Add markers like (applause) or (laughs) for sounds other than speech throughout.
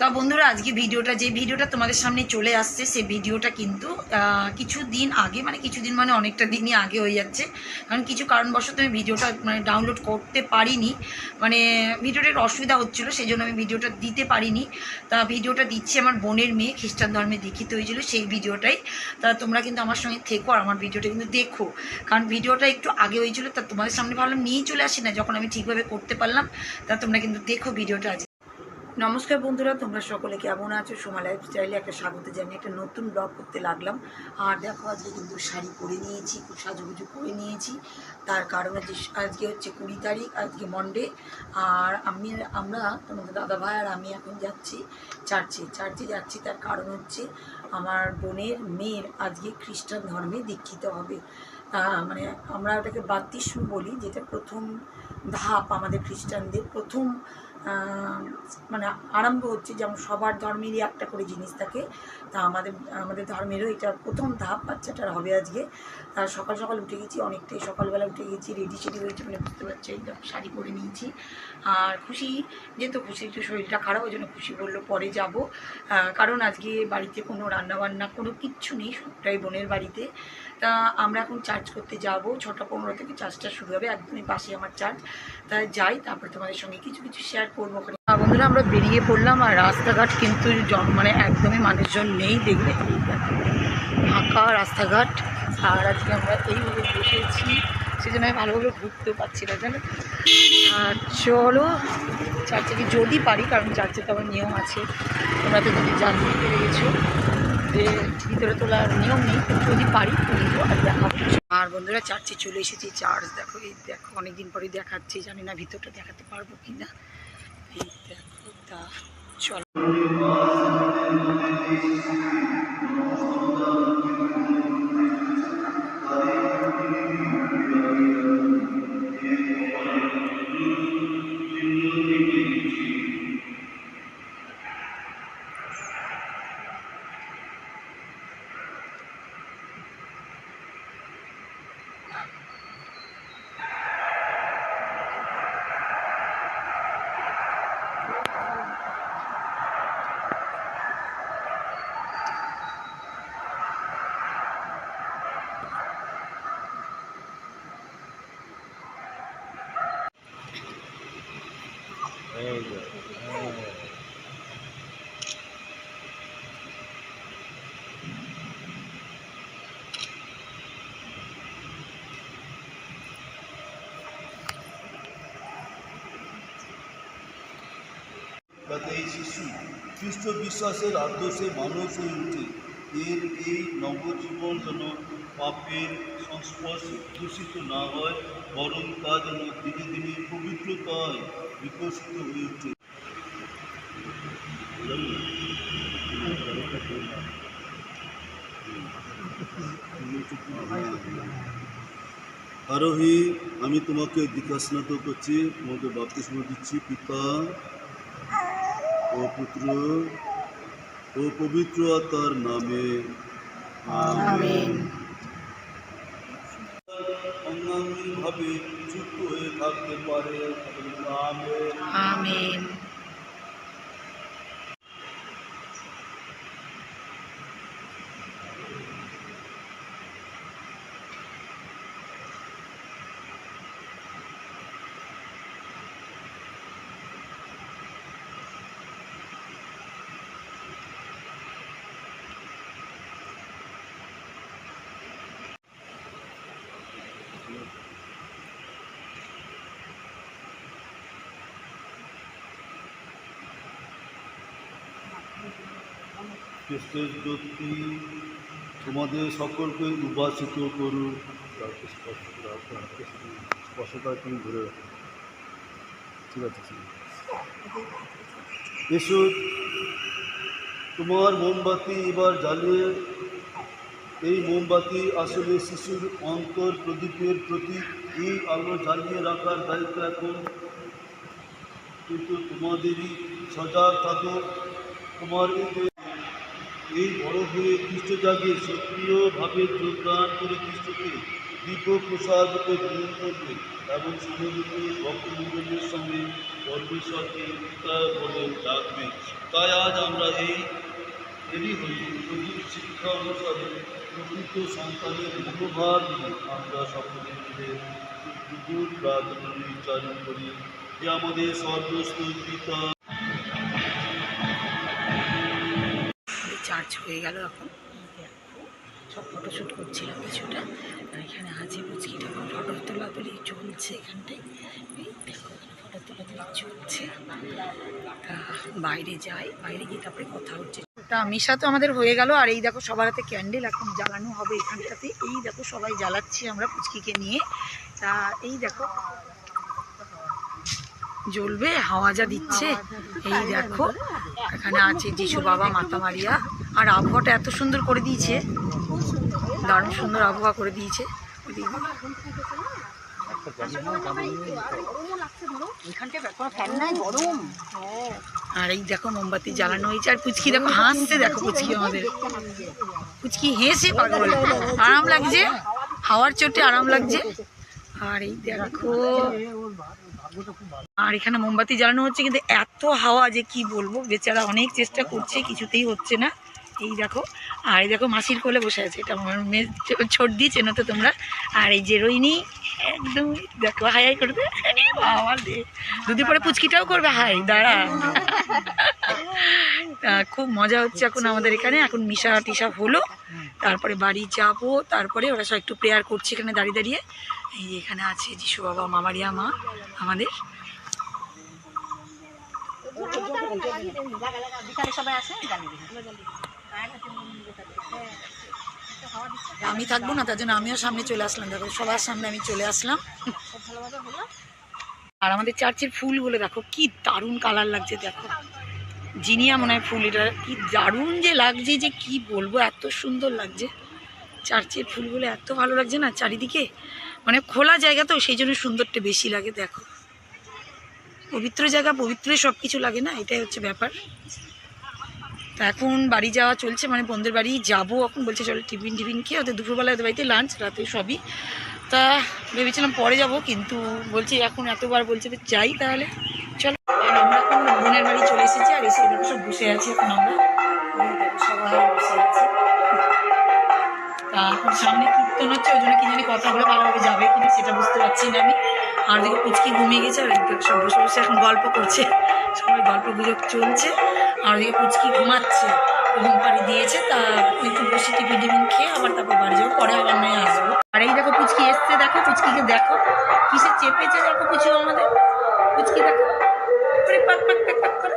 তা বন্ধুরা, আজকে ভিডিওটা, যে ভিডিওটা তোমাদের সামনে চলে আসছে, সে ভিডিওটা কিন্তু কিছু দিন আগে মানে কিছু দিন মানে অনেকটা দিনই আগে হয়ে যাচ্ছে। কারণ কিছু কারণবশত আমি ভিডিওটা মানে ডাউনলোড করতে পারিনি। মানে ভিডিওটা একটু অসুবিধা হচ্ছিল সেই জন্য আমি ভিডিওটা দিতে পারিনি। তা ভিডিওটা দিচ্ছি আমার বোনের মেয়ে, খ্রিস্টান ধর্মে দীক্ষিত হয়েছিল সেই ভিডিওটাই। তা তোমরা কিন্তু আমার সঙ্গে থেকো আর আমার ভিডিওটা কিন্তু দেখো। কারণ ভিডিওটা একটু আগে হয়েছিল, তা তোমাদের সামনে ভাবলাম নিয়েই চলে আসি না, যখন আমি ঠিকভাবে করতে পারলাম, তা তোমরা কিন্তু দেখো ভিডিওটা আজ নমস্কার বন্ধুরা, তোমরা সকলে কেমন আছো? সোমা লাইফস্টাইলে একটা স্বাগত জানিয়ে একটা নতুন ব্লগ করতে লাগলাম। আর দেখো, আজকে কিন্তু শাড়ি পরে নিয়েছি খুব সাজুগুজু করে নিয়েছি। তার কারণ হচ্ছে, আজকে হচ্ছে কুড়ি তারিখ, আজকে মন্ডে আর আমি, আমরা, তোমাদের দাদা ভাই আর আমি এখন যাচ্ছি চার্চে চার্চে যাচ্ছি, তার কারণ হচ্ছে, আমার বোনের মেয়ের আজকে খ্রিস্টান ধর্মে দীক্ষিত হবে। মানে আমরা ওটাকে বাত্তিস্ম বলি, যেটা প্রথম ধাপ আমাদের খ্রিস্টানদের, প্রথম মানে আরম্ভ হচ্ছে যেমন সবার ধর্মেরই একটা করে জিনিস থাকে। তা আমাদের আমাদের ধর্মেরও এটা প্রথম ধাপ বাচ্চাটার হবে আজকে। তা সকাল সকাল উঠে গেছি, অনেকটাই সকালবেলা উঠে গেছি রেডি সেডি হয়েছে মানে বুঝতে পারছি একদম শাড়ি পরে নিয়েছি। আর খুশি, যেহেতু খুশি, একটু শরীরটা খারাপ, ওই জন্য খুশি বলল পরে যাব। কারণ আজকে বাড়িতে কোনো রান্নাবান্না, কোনো কিচ্ছু নেই, সবটাই বোনের বাড়িতে। তা আমরা এখন চার্জ করতে যাব, ছটা পনেরো থেকে চার্জটা শুরু হবে, একদমই পাশে আমার চার্জ তা যাই, তারপরে তোমাদের সঙ্গে কিছু কিছু শেয়ার করব বন্ধুরা, আমরা বেরিয়ে পড়লাম আর রাস্তাঘাট কিন্তু মানে একদমই মানুষজন নেই দেখবে ফাঁকা রাস্তাঘাট। আর আজকে আমরা এইভাবে বসেছি। সেজন্য আমি ভালোভাবে ঘুরতেও পারছি না, জানো? আর চলো চার্চে যদি পারি, কারণ চার্চে তো আমার নিয়ম আছে। তোমরা তো যদি জানতে পেরে গেছো যে ভিতরে তোলার নিয়ম নেই যদি পারি তুলবো আর দেখাবো। আর বন্ধুরা, চার্চে চলে এসেছি চার্চ দেখো, এই দেখো, অনেকদিন পরে দেখাচ্ছি, জানি না ভিতরটা দেখাতে পারব কি না এই দেখো তা চলো এই শিশু খ্রিস্ট বিশ্বাসের আদর্শে মানুষ হয়ে উঠে এর এই নবজীবন যেন পাপের সংস্পর্শে দূষিত না হয়, বরং তা যেন ধীরে ধীরে পবিত্রতায় বিকশিত হয়ে উঠে আরোহী আমি তোমাকে দীক্ষাস্নাত করছি তোমাকে বাপ্তিস্ম দিচ্ছি পিতা ও পুত্র ও পবিত্র আত্মার নামে। আমিন। অঙ্গাঙ্গিভাবে যুক্ত হয়ে থাকতে পারে। Amen. জ্যোতি তোমাদের সকলকে উপাসিত করুন। স্পষ্টতা তুমি ধরে রাখো ঠিক আছে ঠিক আছে। এসো, তোমার মোমবাতি এবার জ্বালিয়ে, এই মোমবাতি আসলে শিশুর অন্তর প্রদীপের প্রতি এই আলো জ্বালিয়ে রাখার দায়িত্ব এখন কিন্তু তোমাদেরই সজাগ থাকো তোমার এই বড় হয়ে খ্রিস্ট জাগে সক্রিয়ভাবে যোগদান করে খ্রিস্টকে দিব্য প্রসাদকে গ্রহণ করবে এবং সমবেত ভক্তমণ্ডলীর সঙ্গে পরমেশ্বরকে বলে ডাকবে। তাই আজ আমরা এই দেরি হই প্রভুর শিক্ষা অনুসারে প্রকৃত সন্তানের মনোভাব নিয়ে আমরা সকলে মিলে প্রভুর প্রার্থনা উচ্চারণ করি যে আমাদের সর্বস্ব পিতা চার্জ হয়ে গেল এখন। সব ফটোশ্যুট করছিলাম কিছুটা। আর এখানে আছে পুচকিটা ফটো তোলাতুলি চলছে এখানটায়। দেখো ফটো তোলাতুলি চলছে। তা বাইরে যাই বাইরে গিয়ে তারপরে কথা হচ্ছে। তা মিশা তো আমাদের হয়ে গেল আর এই দেখো সবার হাতে ক্যান্ডেল এখন জ্বালানো হবে এখানটাতে। এই দেখো সবাই জ্বালাচ্ছি আমরা পুচকিকে নিয়ে। তা এই দেখো। জ্বলবে হাওয়া যা দিচ্ছে। এই দেখো এখানে আছে যিশু বাবা মাতা মারিয়া আর আবহাওয়াটা এত সুন্দর করে দিয়েছে। দারুণ সুন্দর আবহাওয়া করে দিয়েছে। আর এই দেখো মোমবাতি জ্বালানো হয়েছে। আর পুচকি দেখো হাসছে দেখো পুচকি আমাদের। পুচকি হেসে পাগল। আরাম লাগছে? হাওয়ার চোটে আরাম লাগছে? আর এই দেখো। আর এখানে মোমবাতি জ্বালানো হচ্ছে কিন্তু এত হাওয়া যে কি বলব? বেচারা অনেক চেষ্টা করছে কিছুতেই হচ্ছে না। এই দেখো, আর এই দেখো মাসির কোলে বসে আছে। এটা আমার মেয়ে ছোট দিয়ে চেনো তো তোমরা? আর এই যে রোহিণী, একদম দেখো, হাই হাই করবে বাবা দুদিন পরে পুচকিটাও করবে, হাই, দাঁড়া। খুব মজা হচ্ছে এখন আমাদের এখানে। এখন মিশা টিসা হলো, তারপরে বাড়ি যাব, তারপরে ওরা সব একটু প্রেয়ার করছে এখানে দাঁড়িয়ে দাঁড়িয়ে। এই এখানে আছে যিশু বাবা, মামারিয়া মা আমাদের। আমি থাকব না, তার জন্য আমিও সামনে চলে আসলাম। দেখো, সবার সামনে আমি চলে আসলাম। আর আমাদের চার্চের ফুলগুলো দেখো, কি দারুণ কালার লাগছে, দেখো। জিনিয়া মনে হয় ফুল, এটা কি দারুণ যে লাগছে যে কি বলব, এত সুন্দর লাগছে। চার্চের ফুলগুলো এত ভালো লাগছে না চারিদিকে? মানে খোলা জায়গা তো, সেই জন্য সুন্দরটা বেশি লাগে, দেখো। পবিত্র জায়গা, পবিত্রই সব কিছু লাগে না? এটাই হচ্ছে ব্যাপার। তা এখন বাড়ি যাওয়া চলছে মানে বন্ধুর বাড়ি যাব এখন। বলছে, চলো টিফিন টিফিন খেয়ে ওদের দুপুরবেলা ওদের বাড়িতে লাঞ্চ রাতে সবই। তা ভেবেছিলাম পরে যাব, কিন্তু বলছি, এখন এতবার বলছে যাই তাহলে। চলো। আমরা এখন বোনের বাড়ি চলে এসেছি, আর এসে সব বসে আছি এখন আমরা। তা এখন সামনে কীর্তন হচ্ছে, ওই জন্য কি জানি কথাগুলো ভালোভাবে যাবে কিন্তু সেটা বুঝতে পারছি না আমি। আর দিকে পুচকি ঘুমিয়ে গেছে আর এদিকে সব বসে বসে এখন গল্প করছে। সবাই গল্প গুজব চলছে আর ওদিকে পুচকি ঘুমাচ্ছে। ঘুম পাড়ি দিয়েছে তা একটু বসে টিফিন টিফিন খেয়ে আবার তারপর বাড়ি যাব পরে আবার নয় আসব। আর এই দেখো পুচকি এসছে দেখো পুচকিকে দেখো। কিসে চেপেছে দেখো পুচু আমাদের? পুচকি দেখো। করে পাক পাক করে।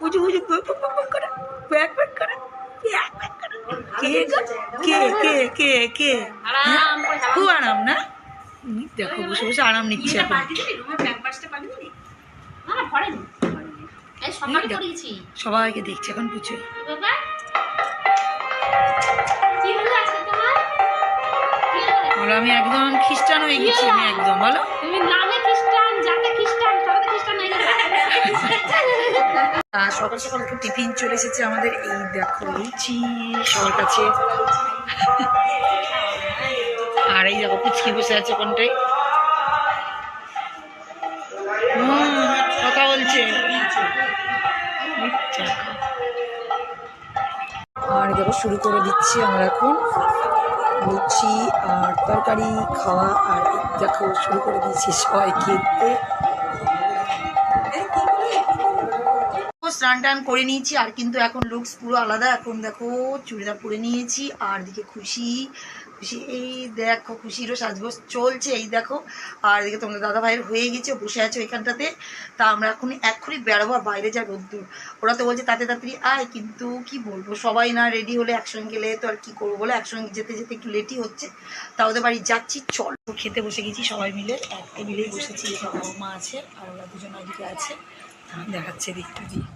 পুচু পুচু পাক পাক করে। প্যাক প্যাক করে। প্যাক প্যাক করে। কে কে কে কে কে? খুব আরাম না? দেখো বসে বসে আরাম নিচ্ছে সবাইকে দেখছে এখন পুচু? বলো আমি একদম খ্রিস্টান হয়ে গেছি আমি একদম বলো। তুমি নামে খ্রিস্টান জাতে খ্রিস্টান সবাই খ্রিস্টান হয়ে গেছে। সকাল সকাল একটু টিফিন চলে এসেছে আমাদের। এই দেখো লুচি সবার কাছে। আর এই দেখো পুচকি বসে আছে কোনটাই কথা বলছে। আর দেখো শুরু করে দিচ্ছি আমরা এখন। লুচি আর তরকারি খাওয়া আর দেখো শুরু করে দিয়েছি সবাই খেতে স্নান টান করে নিয়েছি আর কিন্তু এখন লুকস পুরো আলাদা। এখন দেখো চুড়িদার পরে নিয়েছি আর দিকে খুশি। খুশি, এই দেখো খুশিরও সাজগোজ চলছে, এই দেখো। আর এদিকে তোমাদের দাদা ভাইয়ের হয়ে গেছে বসে আছে ওইখানটাতে। তা আমরা এখন এক্ষুনি বেরোবো আর বাইরে যা রোদ্দুর ওরা তো বলছে তাতে তাড়াতাড়ি আয়, কিন্তু কি বলব? সবাই না রেডি হলে একসঙ্গে গেলে তো আর কি করব বলে? একসঙ্গে যেতে যেতে একটু লেটই হচ্ছে। তা ওদের বাড়ি যাচ্ছি, চল। খেতে বসে গেছি সবাই মিলে, এক টেবিলেই বসেছি বাবা মা আছে, আর ওরা দুজন ওইদিকে আছে। দেখাচ্ছে দিকটা দিয়ে।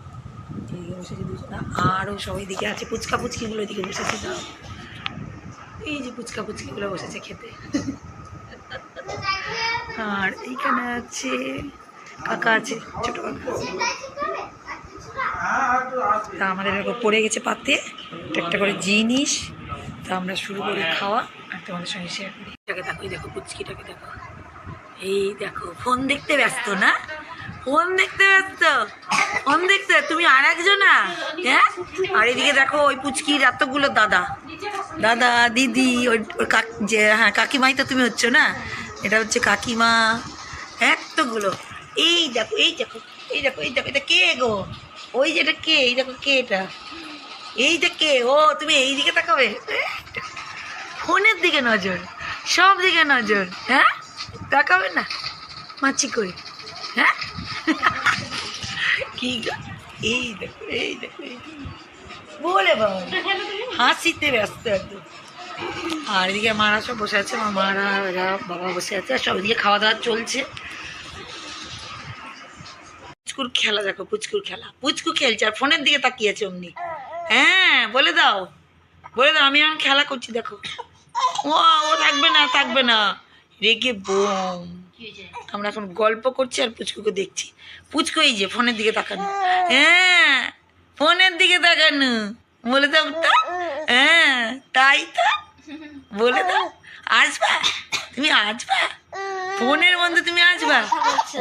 এদিকে বসেছে দুজন। আরও সবাই দিকে আছে পুচকা পুচকিগুলো বসেছে। দাও এই যে পুচকা পুচকিগুলো বসেছে খেতে। আর এইখানে আছে কাকা আছে, ছোট কাকা। তা আমাদের পড়ে গেছে পাতে একটা করে জিনিস। তা আমরা শুরু করি খাওয়া, আর তোমাদের সঙ্গে শেয়ার করি। এটাকে দেখো দেখো পুচকিটাকে দেখো। এই দেখো ফোন দেখতে ব্যস্ত না? ফোন দেখতে ব্যস্ত? ফোন দেখতে, তুমি আর একজনা? হ্যাঁ? আর এদিকে দেখো ওই পুচকির এতগুলো দাদা। দাদা, দিদি, ওর কাক যে হ্যাঁ কাকিমাই তো তুমি হচ্ছ না? এটা হচ্ছে কাকিমা। এতগুলো এই দেখো এই দেখো এই দেখো এই দেখো, এটা কে গো? ওই যে এটা কে? এই দেখো কে এটা? এইটা কে? ও, তুমি এই দিকে তাকাবে? ফোনের দিকে নজর, সব দিকে নজর হ্যাঁ? তাকাবে না? মাছি কই? হ্যাঁ? কি এই দেখো এই দেখো। বলে বাবা। হাসিতে ব্যস্ত একদম। আর এদিকে মারা সব বসে আছে আমার মারা, এরা, বাবা বসে আছে, আর সব এদিকে খাওয়া দাওয়া চলছে। পুচকুর খেলা দেখো, পুচকুর খেলা। পুচকু খেলছে, আর ফোনের দিকে তাকিয়েছে অমনি। হ্যাঁ বলে দাও বলে দাও, আমি এখন খেলা করছি, দেখো। ও ও থাকবে না থাকবে না। রেগে বোম। আমরা এখন গল্প করছি আর পুচকুকে দেখছি। পুচকু এই যে, ফোনের দিকে তাকানো। হ্যাঁ ফোনের দিকে তাকানো। বলে দাও হ্যাঁ তাই তো? (laughs) বলে দাও। আসবা? তুমি আসবা? ফোনের মধ্যে তুমি আসবা?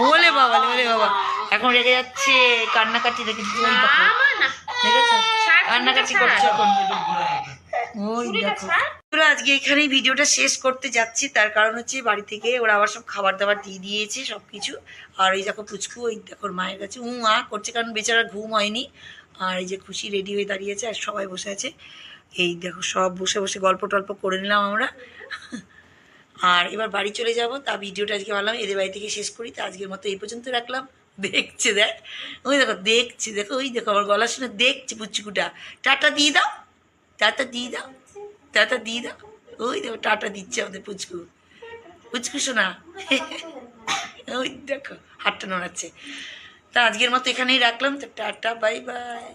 ওলে বাবা ওলে বাবা। এখন রেগে যাচ্ছে কান্নাকাটি দেখে ওই কান্নাকাটি। করছে এখন। ওই দেখো। আজকে এখানেই ভিডিওটা শেষ করতে যাচ্ছি। তার কারণ হচ্ছে বাড়ি থেকে ওরা আবার সব খাবার দাবার দিয়ে দিয়েছে সব কিছু আর এই দেখো পুচকু ওই দেখো মায়ের কাছে উ আ করছে কারণ বেচারা ঘুম হয়নি। আর এই যে খুশি রেডি হয়ে দাঁড়িয়েছে আর সবাই বসে আছে। এই দেখো, সব বসে বসে গল্প টল্প করে নিলাম আমরা। আর এবার বাড়ি চলে যাব, তা ভিডিওটা আজকে ভাবলাম এদের বাড়ি থেকে শেষ করি, তা আজকের মতো এই পর্যন্ত রাখলাম। দেখছে দেখ, ওই দেখো, দেখছি, দেখো, ওই দেখো, আমার গলা শুনে দেখছি পুচকুটা। টাটা দিয়ে দাও, টাটা দিয়ে দাও, টাটা দিয়ে দাও। ওই দেখো, টাটা দিচ্ছে আমাদের পুচকু। পুচকু শোনা, ওই দেখো, হাতটা নড়াচ্ছে। তা আজকের মতো এখানেই রাখলাম, তো টাটা, বাই বাই।